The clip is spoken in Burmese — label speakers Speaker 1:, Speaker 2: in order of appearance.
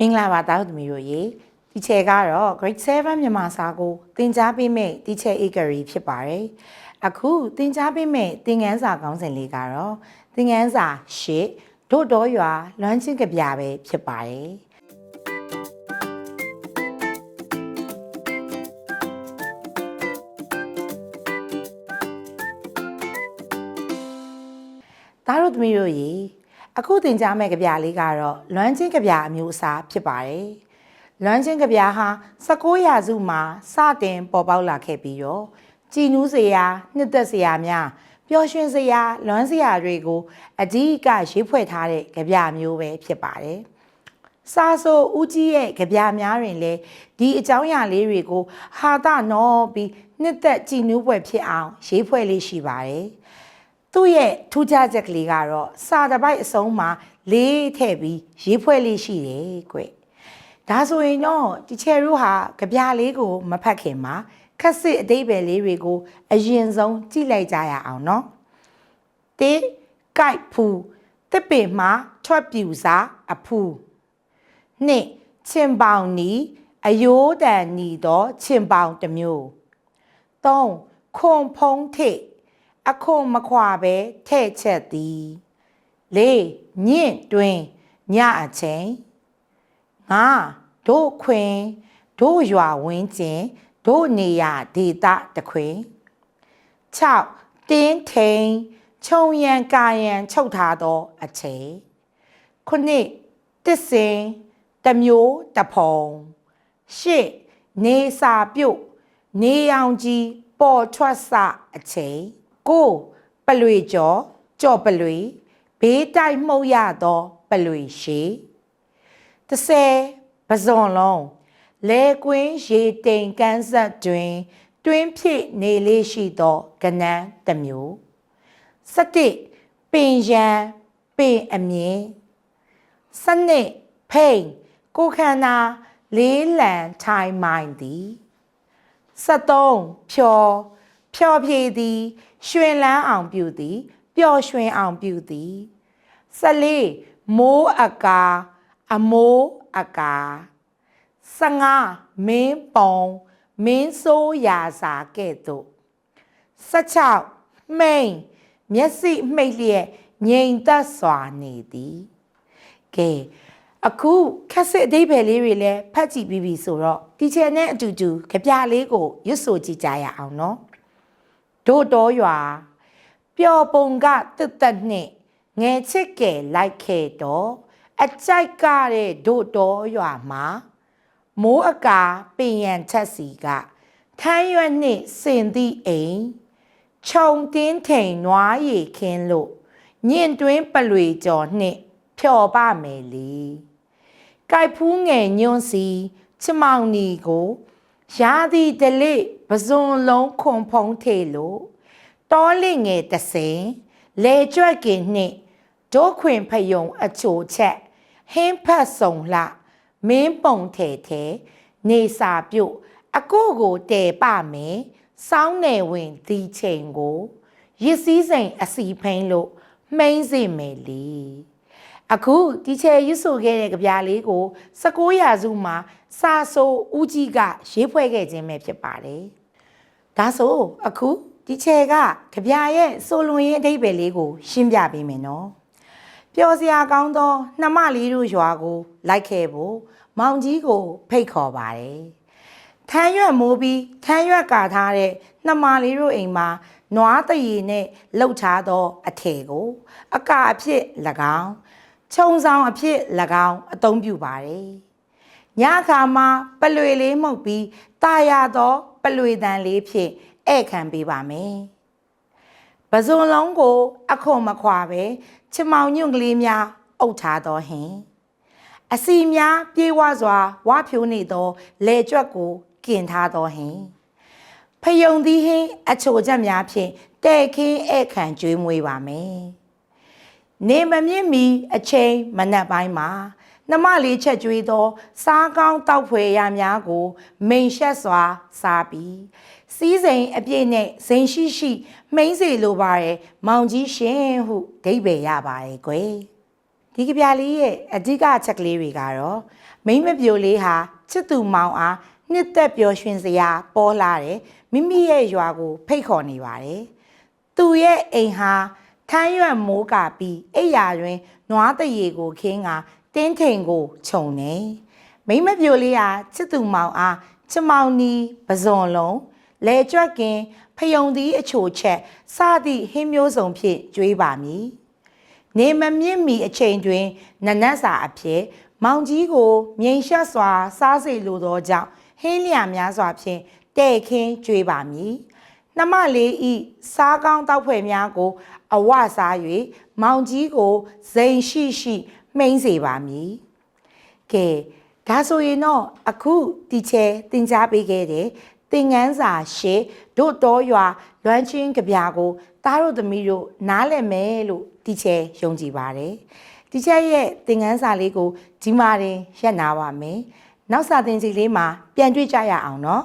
Speaker 1: မင်္ဂလာပါတာသမီးတို့ရေဒီချေကတော့ grade 7မြန်မာစာကိုသင်ကြားပေးမယ့်ဒီချေ Akery ဖြစ်ပါတယ်အခုသင်ကြားပေးမယ့်သင်ခန်းစာခေါင်းစဉ်လေးကတော့သင်ခန်းစာ၈ဒို့တော်ရွာလွမ်းချင်းကြပြပဲဖြစ်ပါတယ်သားတို့သမီးတို့ရေ အခုသင်ကြားမယ့်ကြပြလေးကတော့လွမ်းချင်းကြပြအမျိုးအစားဖြစ်ပါတယ်။လွမ်းချင်းကြပြဟာ19ရာစုမှာစတင်ပေါ်ပေါက်လာခဲ့ပြီးတော့ကြည်နူးစရာနှစ်သက်စရာများပျော်ရွှင်စရာလွမ်းစရာတွေကိုအကြီးအကရေးဖွဲ့ထားတဲ့ကြပြမျိုးပဲဖြစ်ပါတယ်။စာဆိုဦးကြီးရဲ့ကြပြများတွင်လည်းဒီအကြောင်းအရာလေးတွေကိုဟာသနော်ပြီးနှစ်သက်ကြည်နူးပွဲဖြစ်အောင်ရေးဖွဲ့လေးရှိပါတယ်။ သူ့ရဲ့ထူးခြားချက်ကလေးကတော့စာတစ်ပိုက်အစုံမှာလေးထည့်ပြီးရေးဖွဲ့လေးရှိတယ်ကွဒါဆိုရင်တော့တီချယ်တို့ဟာကြပြလေးကိုမဖတ်ခင်မှာခက်စစ်အသေးပဲလေးတွေကို အရင်ဆုံးကြည့်လိုက်ကြရအောင်နော်တေကြိုက်ဖူတစ်ပင်မှာထွက်ပြူစားအဖူနှစ်ချင်ပေါင်နီအယိုးတန်နီတော့ချင်ပေါင်တစ်မျိုးသုံးခွန်ဖုံးထိပ် အခွန်မခွာပဲထဲ့ချက်သည်လေးညင့်တွင်ညအချိန်ငါတို့ခွင်တို့ရွာဝင်းကျင်တို့နေရဒေတာတခွင်6တင်းထိန်ခြုံရန်ကာရန်ချုပ်ထားသောအချိန်ခုနှစ်တစ်စင်တမျိုးတဖုံရှစ်နေစာပြုတ်နေအောင်ကြီးပေါ်ထွက်စအချိန် ကိုပလွေကျော်ကြော်ပလွေဘေးတိုက်မှုတ်ရသောပလွေရှိ30ပဇွန်လုံးလဲကွင်းရေတိမ်ကန်းဆက်တွင် တွင်းဖြစ်နေလေးရှိသောကနန်းတစ်မျိုး17ပင်ရန်ပင်အမြင်စနစ်ဖိန်ကိုခန္ဓာလေးလံထိုင်မိုင်သည်73ဖြော်ဖြော်ဖြေသည် ရွှင်လန်းအောင်ပြုသည်ပျော်ရွှင်အောင်ပြုသည်14မိုးအကာအမိုးအကာ15မင်းပုံမင်းဆိုးရာစာကဲ့သို့16မိန်မျက်စိမှိတ်လျက်ငြိမ်သက်စွာနေသည်ကဲအခုခက်စစ်အသေးပဲလေးတွေလည်းဖတ်ကြည့်ပြီးပြီဆိုတော့ဒီချန်နဲ့အတူတူကြပြလေးကိုရွတ်ဆိုကြည့်ကြရအောင်နော် တို့တော်ရွာပျော်ပုံကတစ်သက်နှင့်ငယ်ချစ်ကဲလိုက်ခဲ့တော့အကြိုက်ကတဲ့တို့တော်ရွာမှာမိုးအကာပင်ရန်ချက်စီကထမ်းရွက်နှင့်စင်သည့်အိမ်ခြုံတင်းထိန်နွားရည်ခင်းလို့ညင်တွင်းပလွေကျော်နှင့်ဖြော်ပမယ်လေကြိုက်ဖူးငယ်ညွန့်စီချမောင်နီကို ရာသီတလေပဇွန်လုံးခွန်ဖုံးထေလို့တောလင့်ငယ်တစင်လေကြွက်ကင်နှင့်ဒိုးခွင်ဖယုံအချိုချက်ဟင်းဖတ်ဆောင်လှမင်းပုံထဲထဲနေစာပြုတ်အကိုကိုတဲပမယ်စောင်းနယ်ဝင်ဒီချိန်ကိုရစ်စည်းစိန်အစီဖိန်လို့မှိမ့်စေမယ်လေ အခုဒီချေရွတ်ဆိုခဲ့တဲ့ကြပြလေးကို19ရာစုမှာစာဆိုဦးကြီးကရေးဖွဲ့ခဲ့ခြင်းပဲဖြစ်ပါတယ်ဒါဆိုအခုဒီချေကကြပြရဲ့ဆိုလွန်ရေးအဓိပ္ပာယ်လေးကိုရှင်းပြပေးမယ်နော်ပျော်စရာကောင်းသောနှမလေးတို့ရွာကို လိုက်ခဲ့ဖို့မောင်ကြီးကို ဖိတ်ခေါ်ပါတယ်ထမ်းရွက်မိုးပြီးထမ်းရွက်ကာထားတဲ့နှမလေးတို့အိမ်မှာနွားတရီနဲ့လှုပ်ချသောအထည်ကို အကအဖြစ်၎င်း ခြုံဆောင်အဖြစ်၎င်းအသုံးပြုပါတယ်ညခါမှာပလွေလေးမှုတ်ပြီးတာယာသောပလွေတန်လေးဖြင့်ဧည့်ခံပေးပါမယ်ပဇွန်လုံးကို အခွန်မခွာပဲချမောင်ညွန့်ကလေးများအုပ်ထားတော်ဟင်အစီများပြေးဝစွာဝါဖြိုးနေသောလေကြွက်ကိုกินထားတော်ဟင်ဖယုံသီးဟင်းအချိုချက်များဖြင့်တဲ့ခင်းဧည့်ခံကြွေးမွေးပါမယ် နေမမြင့်မီအချိန်မနက်ပိုင်းမှာနှမလေးချက်ကျွေးသော စားကောင်းတောက်ဖွယ်ရများကို မိန်ရှက်စွာ စားပြီးစီးစိမ်အပြည့်နဲ့ဇိမ်ရှိရှိမှိမ့်စေလိုပါရဲ့မောင်ကြီးရှင်ဟုဒိဗေရပါတယ်ကွယ်ဒဒီကြပြလေးရဲ့အဓိကအချက်ကလေးတွေကတော့မိမ့်မပြိုလေးဟာချစ်သူမောင်အားနှစ်သက်ပျော်ရွှင်စရာပေါ်လာတယ်မိမိရဲ့ရွာကို ဖိတ်ခေါ်နေပါတယ်သူရဲ့အိမ်ဟာ ထမ်းရွက်မိုးကာပြီးအိယာတွင်နွားတရေကိုခင်းကတင်းထိန်ကိုခြုံနေမိမ့်မပြိုလေးဟာချစ်သူမောင်အားချစ်မောင်နီပဇွန်လုံးလဲကြွက်ကင် ဖယုံသီးအချိုချက်စသည့်ဟင်းမျိုးစုံဖြင့်ကျွေးပါမည်နေမမြင့်မီအချိန်တွင်နနတ်စာအဖြစ်မောင်ကြီးကိုမြိန်ရှက်စွာ စားစိတ်လိုသောကြောင့်ဟင်းလျာများစွာဖြင့်တဲ့ခင်းကြွေးပါမည် နှမလေးဤစားကောင်းတောက်ဖွဲ့များကို အဝစား၍မောင်ကြီးကိုဇိမ်ရှိရှိမှိန်စေပါမည်ကဲဒါဆိုရင်တော့အခုတီချဲတင် जा ပေးခဲ့တဲ့သင်ငန်းစာရှေတို့တော်ရွာလွမ်းချင်းကြပြာကိုသားတို့သမီးတို့နားလည်မယ်လို့တီချဲယုံကြည်ပါတယ်တီချဲရဲ့သင်ငန်းစာလေးကိုဒီမှာတင်ရက်နာပါမယ်နောက်စာသင်စီလေးမှာပြန်တွေ့ကြရအောင်နော်